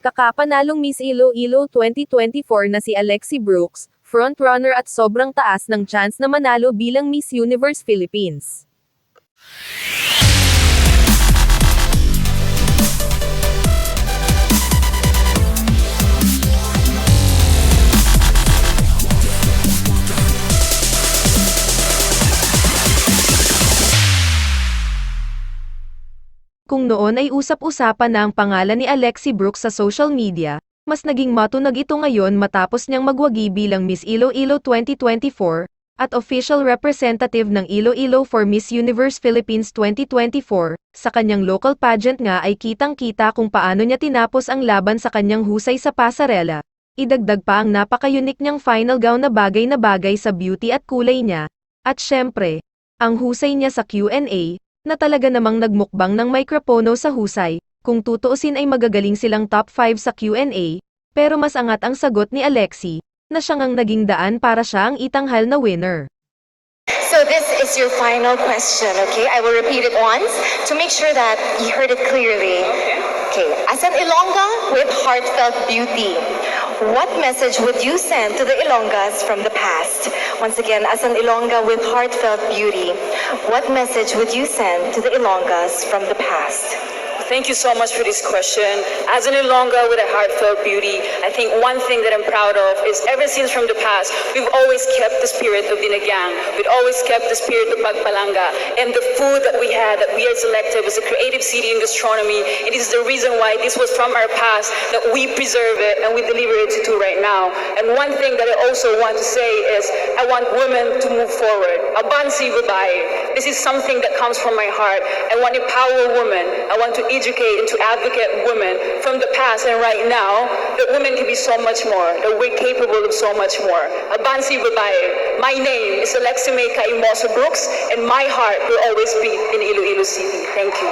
Kakapanalong Miss Iloilo 2024 na si Alexi Brooks, frontrunner at sobrang taas ng chance na manalo bilang Miss Universe Philippines. Kung noon ay usap-usapan na ang pangalan ni Alexi Brooks sa social media, mas naging matunag ito ngayon matapos niyang magwagi bilang Miss Iloilo 2024, at official representative ng Iloilo for Miss Universe Philippines 2024, sa kanyang local pageant nga ay kitang-kita kung paano niya tinapos ang laban sa kanyang husay sa pasarela. Idagdag pa ang napaka-unique niyang final gown na bagay na bagay sa beauty at kulay niya, at syempre, ang husay niya sa Q&A, na talaga namang nagmukbang ng mikropono sa husay, kung tutuusin ay magagaling silang top 5 sa Q&A, pero mas angat ang sagot ni Alexi, na siyang ang naging daan para siya ang itanghal na winner. So this is your final question, okay? I will repeat it once to make sure that you heard it clearly. Okay. As an Ilongga with heartfelt beauty, what message would you send to the Ilongas from the past? Once again, as an Ilongga with heartfelt beauty, what message would you send to the Ilongas from the past? Thank you so much for this question. As an Ilongga with a heartfelt beauty, I think one thing that I'm proud of is ever since from the past, we've always kept the spirit of Dinagang. We've always kept the spirit of Pagpalanga. And the food that we had, that we had selected, was a creative city in gastronomy. It is the reason why this was from our past, that we preserve it and we deliver it to right now. And one thing that I also want to say is, I want women to move forward. Abansi babae. This is something that comes from my heart. I want to empower women. I want to educate and to advocate women from the past and right now that women can be so much more, that we're capable of so much more. Abansi babae. My name is Alexi May Kaimoso Brooks and my heart will always beat in Iloilo City. Thank you.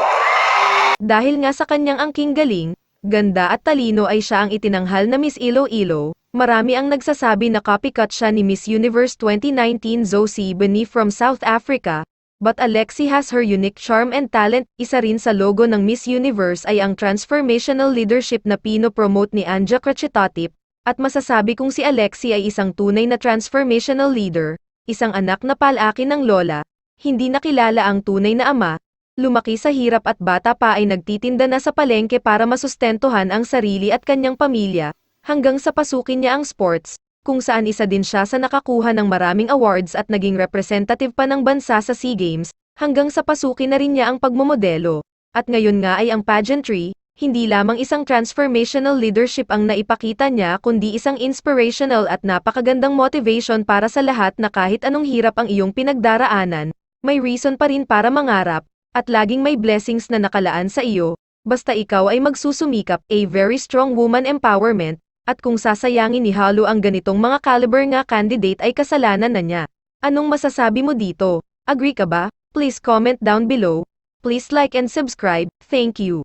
Dahil nga sa kanyang angking galing, ganda at talino ay siya ang itinanghal na Miss Iloilo, marami ang nagsasabi na copycat siya ni Miss Universe 2019 Zoe Beni from South Africa, but Alexi has her unique charm and talent, isa rin sa logo ng Miss Universe ay ang transformational leadership na pino-promote ni Anja Krachitotip, at masasabi kong si Alexi ay isang tunay na transformational leader, isang anak na palaki ng lola, hindi nakilala ang tunay na ama, lumaki sa hirap at bata pa ay nagtitinda na sa palengke para masustentuhan ang sarili at kanyang pamilya, hanggang sa pasukin niya ang sports, kung saan isa din siya sa nakakuha ng maraming awards at naging representative pa ng bansa sa SEA Games, hanggang sa pasukin na rin niya ang pagmomodelo. At ngayon nga ay ang pageantry, hindi lamang isang transformational leadership ang naipakita niya kundi isang inspirational at napakagandang motivation para sa lahat na kahit anong hirap ang iyong pinagdaraanan, may reason pa rin para mangarap, at laging may blessings na nakalaan sa iyo, basta ikaw ay magsusumikap, a very strong woman empowerment, at kung sasayangin ni Halo ang ganitong mga caliber nga candidate ay kasalanan na niya. Anong masasabi mo dito? Agree ka ba? Please comment down below. Please like and subscribe. Thank you.